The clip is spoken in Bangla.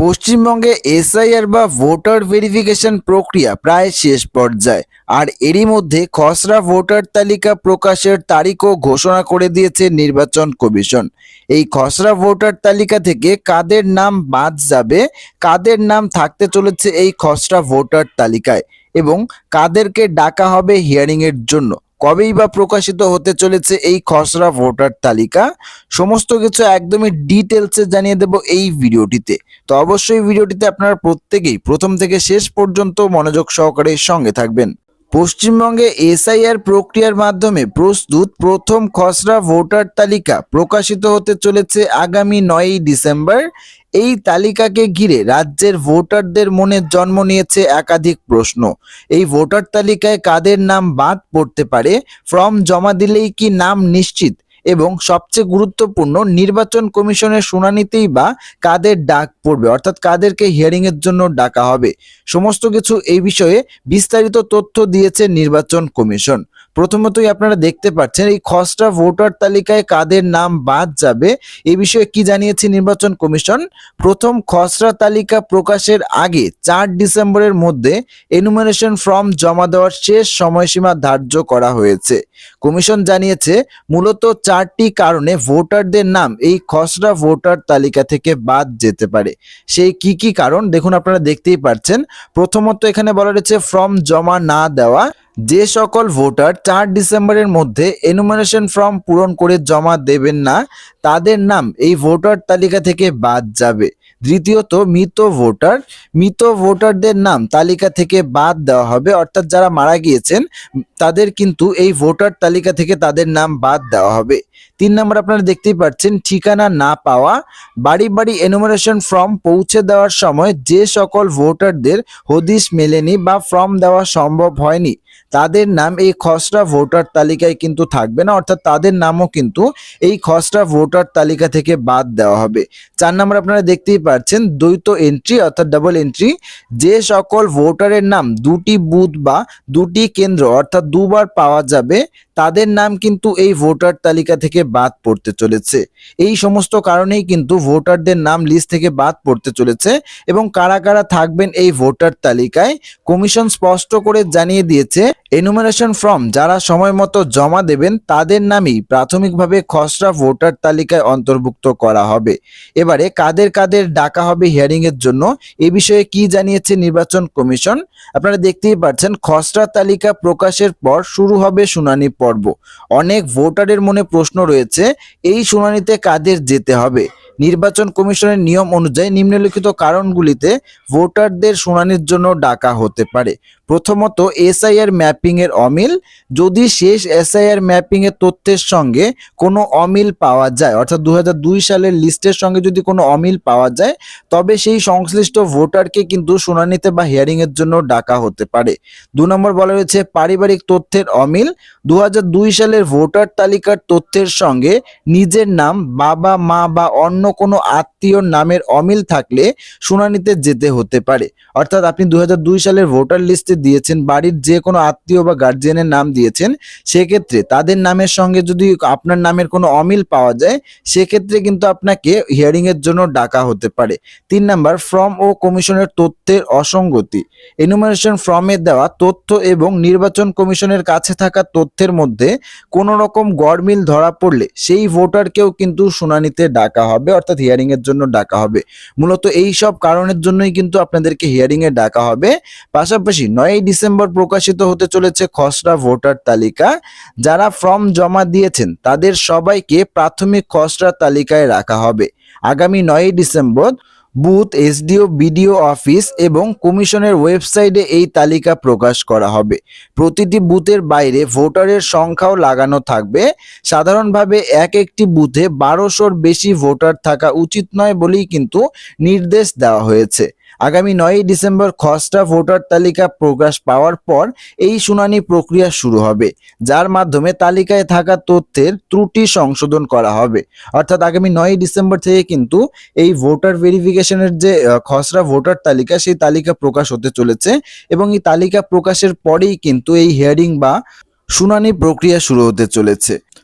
পশ্চিমবঙ্গে এসআইআর বা ভোটার ভেরিফিকেশন প্রক্রিয়া প্রায় শেষ পর্যায়ে। আর এরই মধ্যে খসড়া ভোটার তালিকা প্রকাশের তারিখও ঘোষণা করে দিয়েছে নির্বাচন কমিশন। এই খসড়া ভোটার তালিকা থেকে কাদের নাম বাদ যাবে, কাদের নাম থাকতে চলেছে এই খসড়া ভোটার তালিকায় এবং কাদেরকে ডাকা হবে হিয়ারিং এর জন্য। কবেই বা প্রকাশিত হতে চলেছে এই খসড়া ভোটার তালিকা? সমস্ত কিছু একদমই ডিটেলসে জানিয়ে দেব এই ভিডিওটিতে। তো অবশ্যই ভিডিওটিতে আপনারা প্রত্যেকেই প্রথম থেকে শেষ পর্যন্ত মনোযোগ সহকারে সঙ্গে থাকবেন। পশ্চিমবঙ্গে এসআইআর প্রক্রিয়ার মাধ্যমে প্রস্তুত প্রথম খসড়া ভোটার তালিকা প্রকাশিত হতে চলেছে আগামী নয়ই ডিসেম্বর। এই তালিকাকে ঘিরে রাজ্যের ভোটারদের মনে জন্ম নিয়েছে একাধিক প্রশ্ন। এই ভোটার তালিকায় কাদের নাম বাদ পড়তে পারে? ফর্ম জমা দিলেই কি নাম নিশ্চিত? এবং সবচেয়ে গুরুত্বপূর্ণ নির্বাচন কমিশনের শুনানিতেই বা কাদের ডাক পড়বে, অর্থাৎ কাদেরকে হিয়ারিং এর জন্য ডাকা হবে। সমস্ত কিছু এই বিষয়ে বিস্তারিত তথ্য দিয়েছে নির্বাচন কমিশন। প্রথমতই আপনারা দেখতে পাচ্ছেন, এই খসড়া ভোটার তালিকায় কাদের নাম বাদ যাবে এই বিষয়ে কি জানিয়েছে নির্বাচন কমিশন? প্রথম খসড়া তালিকা প্রকাশের আগে চার ডিসেম্বরের মধ্যে এনুমারেশন ফর্ম জমা দেওয়ার শেষ সময়সীমা ধার্য করা হয়েছে। কমিশন জানিয়েছে, মূলত চারটি কারণে ভোটারদের নাম এই খসড়া ভোটার তালিকা থেকে বাদ যেতে পারে। সেই কি কি কারণ? দেখুন, আপনারা দেখতেই পাচ্ছেন প্রথমত এখানে বলা রয়েছে ফর্ম জমা না দেওয়া যে সকল ভোটার চার ডিসেম্বরের মধ্যে এনুমারেশন ফর্ম পূরণ করে জমা দেবেন না, তাদের নাম এই ভোটার তালিকা থেকে বাদ যাবে। দ্বিতীয়ত, মৃত ভোটার, মৃত ভোটারদের নাম তালিকা থেকে বাদ দেওয়া হবে। অর্থাৎ যারা মারা গিয়েছেন, তাদের কিন্তু এই ভোটার তালিকা থেকে তাদের নাম বাদ দেওয়া হবে। তিন নম্বর আপনারা দেখতেই পাচ্ছেন, ঠিকানা না পাওয়া, বাড়ি বাড়ি এনুমারেশন ফর্ম পৌঁছে দেওয়ার সময় যে সকল ভোটারদের হদিশ মেলেনি বা ফর্ম দেওয়া সম্ভব হয়নি। তাদের নাম এই খসড়া ভোটার তালিকায় কিন্তু থাকবে না, অর্থাৎ তাদের নামও কিন্তু এই খসড়া ভোটার তালিকা থেকে বাদ দেওয়া হবে। চার নম্বর আপনারা দেখতেই পাচ্ছেন দ্বৈত এন্ট্রি অর্থাৎ ডাবল এন্ট্রি যে সকল ভোটারের নাম দুটি বুথ বা দুটি কেন্দ্র, অর্থাৎ দুবার পাওয়া যাবে, তাদের নাম কিন্তু এই ভোটার তালিকা থেকে বাদ পড়তে চলেছে। এই সমস্ত কারণেই কিন্তু ভোটারদের নাম লিস্ট থেকে বাদ পড়তে চলেছে এবং কারা কারা থাকবেন এই ভোটার তালিকায়, কমিশন স্পষ্ট করে জানিয়ে দিয়েছে এনুমারেশন ফর্ম যারা সময় মতো জমা দেবেন, তাদের নামই প্রাথমিকভাবে খসড়া ভোটার তালিকায় অন্তর্ভুক্ত করা হবে। এবারে কাদের কাদের ডাকা হবে হিয়ারিং এর জন্য, এ বিষয়ে কি জানিয়েছে নির্বাচন কমিশন? আপনারা দেখতেই পাচ্ছেন, খসড়া তালিকা প্রকাশের পর শুরু হবে শুনানি পর্ব। অনেক ভোটারের মনে প্রশ্ন রয়েছে, এই শুনানিতে কাদের যেতে হবে? নির্বাচন কমিশনের নিয়ম অনুযায়ী নিম্নলিখিত কারণগুলিতে ভোটারদের শুনানির জন্য ডাকা হতে পারে। প্রথমত এসআইআর ম্যাপিং এর অমিল। যদি শেষ এসআইআর ম্যাপিং এর তথ্যের সঙ্গে কোনো অমিল পাওয়া যায়, অর্থাৎ দু হাজার দুই সালের লিস্টের সঙ্গে যদি কোনো অমিল পাওয়া যায়, তবে সেই সংশ্লিষ্ট ভোটারকে কিন্তু শুনানিতে বা হিয়ারিং এর জন্য ডাকা হতে পারে। দু নম্বর বলা হয়েছে পারিবারিক তথ্যের অমিল। দু হাজার দুই সালের ভোটার তালিকার তথ্যের সঙ্গে নিজের নাম, বাবা, মা বা অন্য কোনো আত্মীয়র নামের অমিল থাকলে শুনানিতে যেতে হতে পারে। অর্থাৎ আপনি দু হাজার দুই সালের ভোটার লিস্টে দিয়েছেন, বাড়ির যে কোনো আত্মীয় বা গার্জিয়ানের নাম দিয়েছেন, সেক্ষেত্রে তাদের নামের সঙ্গে যদি আপনার নামের কোনো অমিল পাওয়া যায়, সেক্ষেত্রে কিন্তু আপনাকে হিয়ারিং এর জন্য ডাকা হতে পারে। তিন নাম্বার ফর্ম ও কমিশনের তথ্যের অসঙ্গতি। এনুমারেশন ফর্মে দেওয়া তথ্য এবং নির্বাচন কমিশনের কাছে থাকা তথ্যের মধ্যে কোনো রকম গড়মিল ধরা পড়লে সেই ভোটারকেও কিন্তু শুনানিতে ডাকা হবে, অর্থাৎ হিয়ারিং এর জন্য ডাকা হবে। মূলত এই সব কারণের জন্যই কিন্তু আপনাদেরকে হিয়ারিং এ ডাকা হবে। পাশাপাশি নয়ই ডিসেম্বর প্রকাশিত হতে চলেছে খসড়া ভোটার তালিকা। যারা ফর্ম জমা দিয়েছেন, তাদের সবাইকে প্রাথমিক খসড়া তালিকায় রাখা হবে। আগামী নয়ই December booth, SDO, BDO office এবং কমিশনের ওয়েবসাইটে এই তালিকা প্রকাশ করা হবে। প্রতিটি বুথের বাইরে ভোটারের সংখ্যাও লাগানো থাকবে। সাধারণভাবে এক একটি বুথে বারোশোর বেশি ভোটার থাকা উচিত নয় বলেই কিন্তু নির্দেশ দেওয়া হয়েছে। আগামী নয়ই ডিসেম্বর খসড়া ভোটার তালিকা প্রকাশ পাওয়ার পর এই শুনানি প্রক্রিয়া শুরু হবে, যার মাধ্যমে তালিকায় থাকা তথ্যের ত্রুটি সংশোধন করা হবে। অর্থাৎ আগামী নয়ই ডিসেম্বর থেকে কিন্তু এই ভোটার ভেরিফিকেশনের যে খসড়া ভোটার তালিকা, সেই তালিকা প্রকাশ হতে চলেছে এবং এই তালিকা প্রকাশের পরেই কিন্তু এই হিয়ারিং বা শুনানি প্রক্রিয়া শুরু হতে চলেছে।